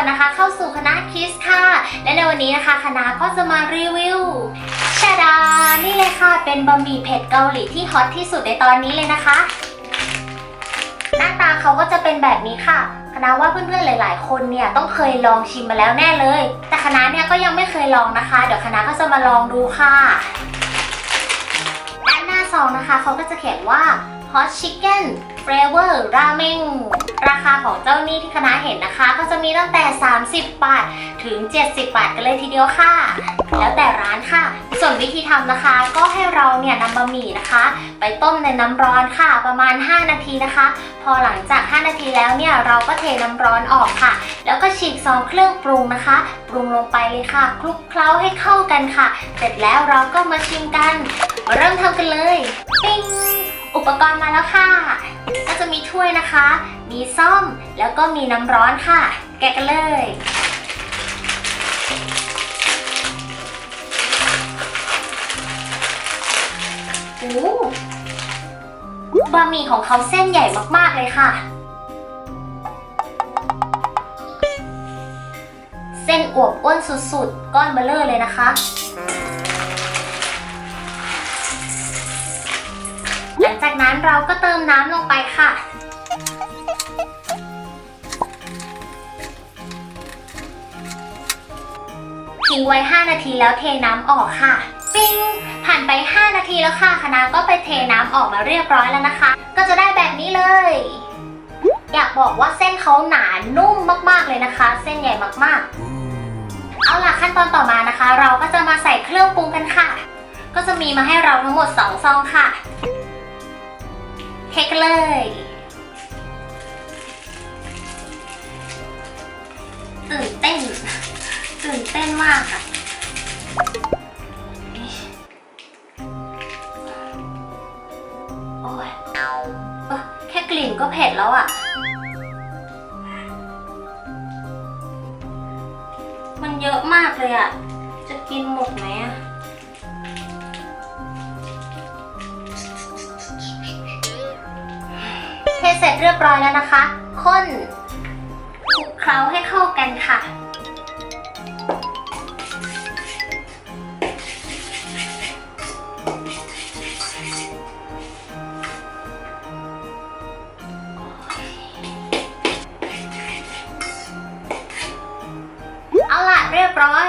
คนนะคะเข้าสู่คณะคิสค่ะ และในวันนี้นะคะคณะก็จะมารีวิวชาดา นี่เลยค่ะ เป็นบะหมี่เผ็ดเกาหลีที่ฮอตที่สุดในตอนนี้เลยนะคะ หน้าตาเขาก็จะเป็นแบบนี้ค่ะ คณะว่าเพื่อนๆหลาย ๆ คนเนี่ยต้องเคยลองชิมมาแล้วแน่เลย แต่คณะเนี่ยก็ยังไม่เคยลองนะคะ เดี๋ยวคณะก็จะมาลองดูค่ะ องนะคะเขาก็จะเขียนว่า hot chicken flavor ramen ราคาของเจ้านี่ที่คณะเห็นนะคะ ก็จะมีตั้งแต่ 30 บาท ถึง 70 บาทกันเลยทีเดียวค่ะ แล้วแต่ร้านค่ะ ส่วนวิธีทำนะคะ ก็ให้เราเนี่ยนำบะหมี่นะคะ ไปต้มในน้ำร้อนค่ะ ประมาณ 5 นาทีนะคะ พอหลังจาก 5 นาทีแล้วเนี่ยเราก็เทน้ำร้อนออกค่ะ แล้วก็ฉีกซองเครื่องปรุงนะคะ ปรุงลงไปเลยค่ะ คลุกเคล้าให้เข้ากันค่ะ เสร็จแล้วเราก็มาชิมกัน เริ่มทำกันเลยปิ้งอุปกรณ์มาแล้วค่ะ ก็จะมีถ้วยนะคะ มีซ่อมแล้วก็มีน้ำร้อนค่ะ แกะกันเลยโอ้บะหมี่ของเขาเส้นใหญ่มากๆเลยค่ะ เส้นอวบอ้วนสุดๆ ก้อนเบลเลอร์เลยนะคะ จากนั้นเราก็เติมน้ำลงไปค่ะ ทิ้งไว้ 5 นาทีแล้วเทน้ำออกค่ะ ปิ้ง ผ่านไป 5 นาทีแล้วค่ะคณะก็ไปเทน้ำออกมาเรียบร้อยแล้วนะคะ ก็จะได้แบบนี้เลย อยากบอกว่าเส้นเขาหนานุ่มมากๆเลยนะคะ เส้นใหญ่มากๆ เอาล่ะขั้นตอนต่อมานะคะ เราก็จะมาใส่เครื่องปรุงกันค่ะ ก็จะมีมาให้เราทั้งหมด 2 ซองค่ะ เทกันเลย ตื่นเต้น ตื่นเต้นมากค่ะโอ้ยอแค่กลิ่นก็เผ็ดแล้วอะ มันเยอะมากเลยอะ จะกินหมดไหมอะ เสร็จเรียบร้อยแล้วนะคะ ข้นคลุกเคล้าให้เข้ากันค่ะ เอาล่ะเรียบร้อย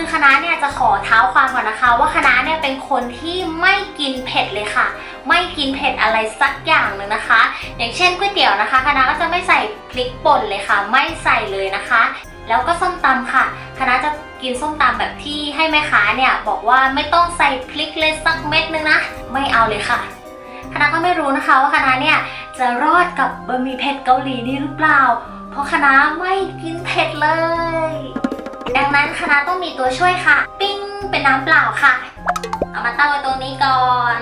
คือคณะเนี่ยจะขอเท้าความก่อนนะคะ ว่าคณะเนี่ยเป็นคนที่ไม่กินเผ็ดเลยค่ะ ไม่กินเผ็ดอะไรสักอย่างหนึ่งนะคะ อย่างเช่นก๋วยเตี๋ยวนะคะคณะก็จะไม่ใส่พริกป่นเลยค่ะ ไม่ใส่เลยนะคะ แล้วก็ส้มตำค่ะ คณะจะกินส้มตำแบบที่ให้แม่ค้าเนี่ยบอกว่าไม่ต้องใส่พริกเลยสักเม็ดนึงนะ ไม่เอาเลยค่ะ คณะก็ไม่รู้นะคะว่าคณะเนี่ยจะรอดกับบะหมี่เผ็ดเกาหลีนี้หรือเปล่า เพราะคณะไม่กินเผ็ดเลย ดังนั้นคณะต้องมีตัวช่วยค่ะ ปิ้งเป็นน้ำเปล่าค่ะ เอามาตั้งไว้ตรงนี้ก่อน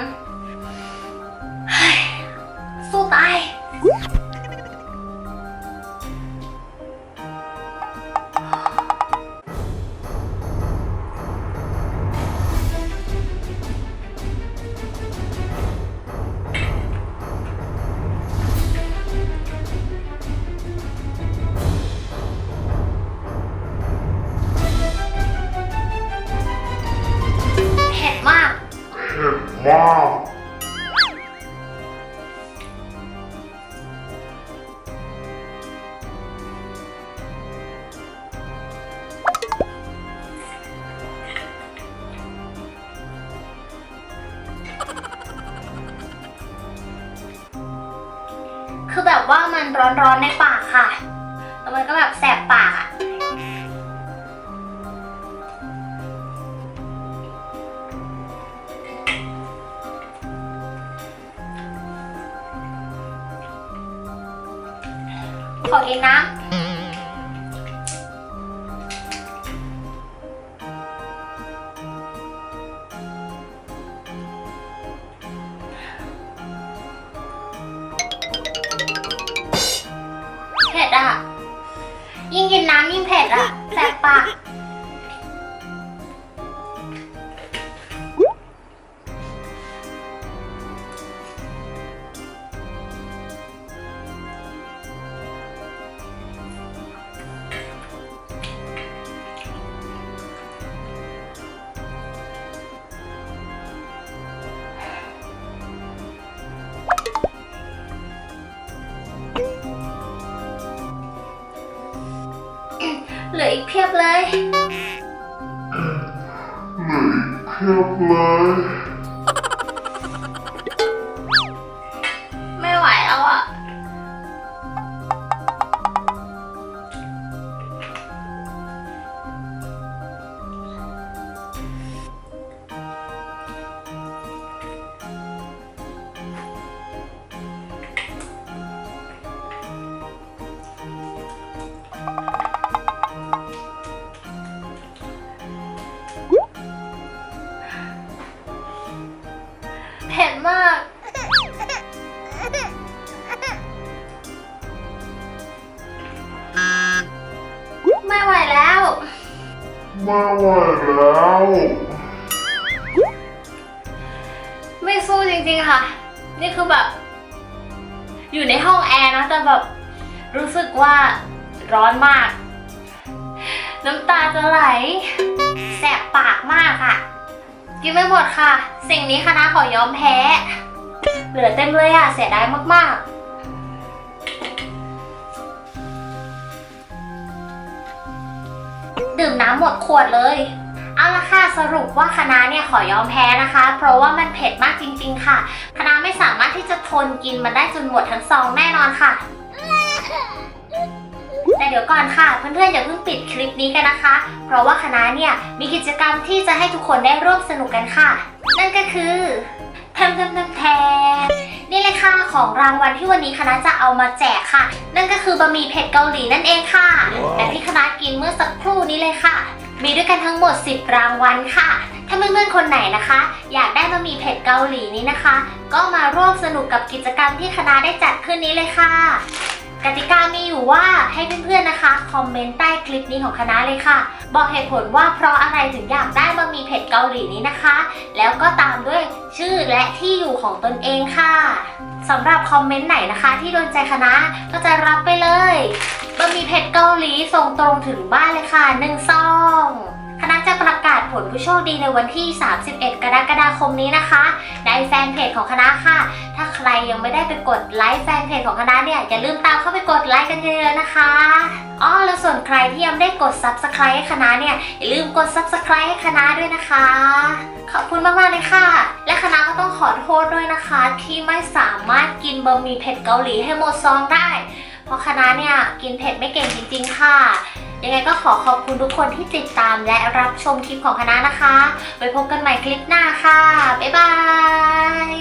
สู้ตาย Wow. คือแบบว่ามันร้อนๆในปากค่ะ แล้วมันก็แบบแสบปากอะ ขอกินน้ำเผ็ดอะ ยิ่งกินน้ำยิ่งเผ็ดอะแสบปาก อีกเพียบเลยเพียบเลย ไม่ไหวแล้ว ไม่สู้จริงๆค่ะ นี่คือแบบ อยู่ในห้องแอร์นะ แต่แบบ รู้สึกว่าร้อนมาก น้ำตาจะไหล แสบปากมากค่ะ กินไม่หมดค่ะ สิ่งนี้คณะขอยอมแพ้ เหลือเต็มเลยอะ เสียดายมากๆ ดื่มน้ำหมดขวดเลย เอาละค่ะสรุปว่าคณะเนี่ยขอยอมแพ้นะคะ เพราะว่ามันเผ็ดมากจริง ๆ ค่ะคณะไม่สามารถที่จะทนกินมันได้จนหมดทั้งซองแน่นอนค่ะ แต่เดี๋ยวก่อนค่ะ เพื่อนๆอย่าเพิ่งปิดคลิปนี้กันนะคะ เพราะว่าคณะเนี่ยมีกิจกรรมที่จะให้ทุกคนได้ร่วมสนุกกันค่ะ นั่นก็คือทมแทมแทมแทม นี่เลยค่ะของรางวัลที่วันนี้คณะจะเอามาแจกค่ะ นั่นก็คือบะหมี่เผ็ดเกาหลีนั่นเองค่ะแบบที่คณะกินเมื่อสักครู่นี้เลยค่ะ มีด้วยกันทั้งหมด 10 รางวัลค่ะ ถ้าเพื่อนๆคนไหนนะคะ อยากได้บะหมี่เผ็ดเกาหลีนี้นะคะ ก็มาร่วมสนุกกับกิจกรรมที่คณะได้จัดขึ้นนี้เลยค่ะกติกามีอยู่ว่าให้เพื่อนๆนะคะ คอมเมนต์ใต้คลิปนี้ของคณะเลยค่ะ บอกเหตุผลว่าเพราะอะไรถึงอยากได้บะห มีเพจเกาหลีนี้นะคะ แล้วก็ตามด้วยชื่อและที่อยู่ของตนเองค่ะสำหรับคอมเมนต์ไหนนะคะ ที่โดนใจคณะก็จะรับไปเลยบะหมี่เผ็ดเกาหลีส่งตรงถึงบ้านเลยค่ะหนึ่งซอง จะประกาศผลผู้โชคดีในวันที่ 31 กรกฎาคมนี้นะคะ ในแฟนเพจของคณะค่ะ ถ้าใครยังไม่ได้ไปกดไลค์แฟนเพจของคณะเนี่ยอย่าลืมตามเข้าไปกดไลค์กันเยอะๆนะคะอ๋อแล้วส่วนใครที่ยังไม่ได้กด subscribe ให้คณะเนี่ยอย่าลืมกด subscribe ให้คณะด้วยนะคะ ขอบคุณมากๆเลยค่ะ และคณะก็ต้องขอโทษด้วยนะคะ ที่ไม่สามารถกินบะหมี่เผ็ดเกาหลีให้หมดซองได้ เพราะคณะเนี่ยกินเผ็ดไม่เก่งจริง ๆ ค่ะ ยังไงก็ขอขอบคุณทุกคนที่ติดตามและรับชมคลิปของคณะนะคะ ไว้พบกันใหม่คลิปหน้าค่ะ บ๊ายบาย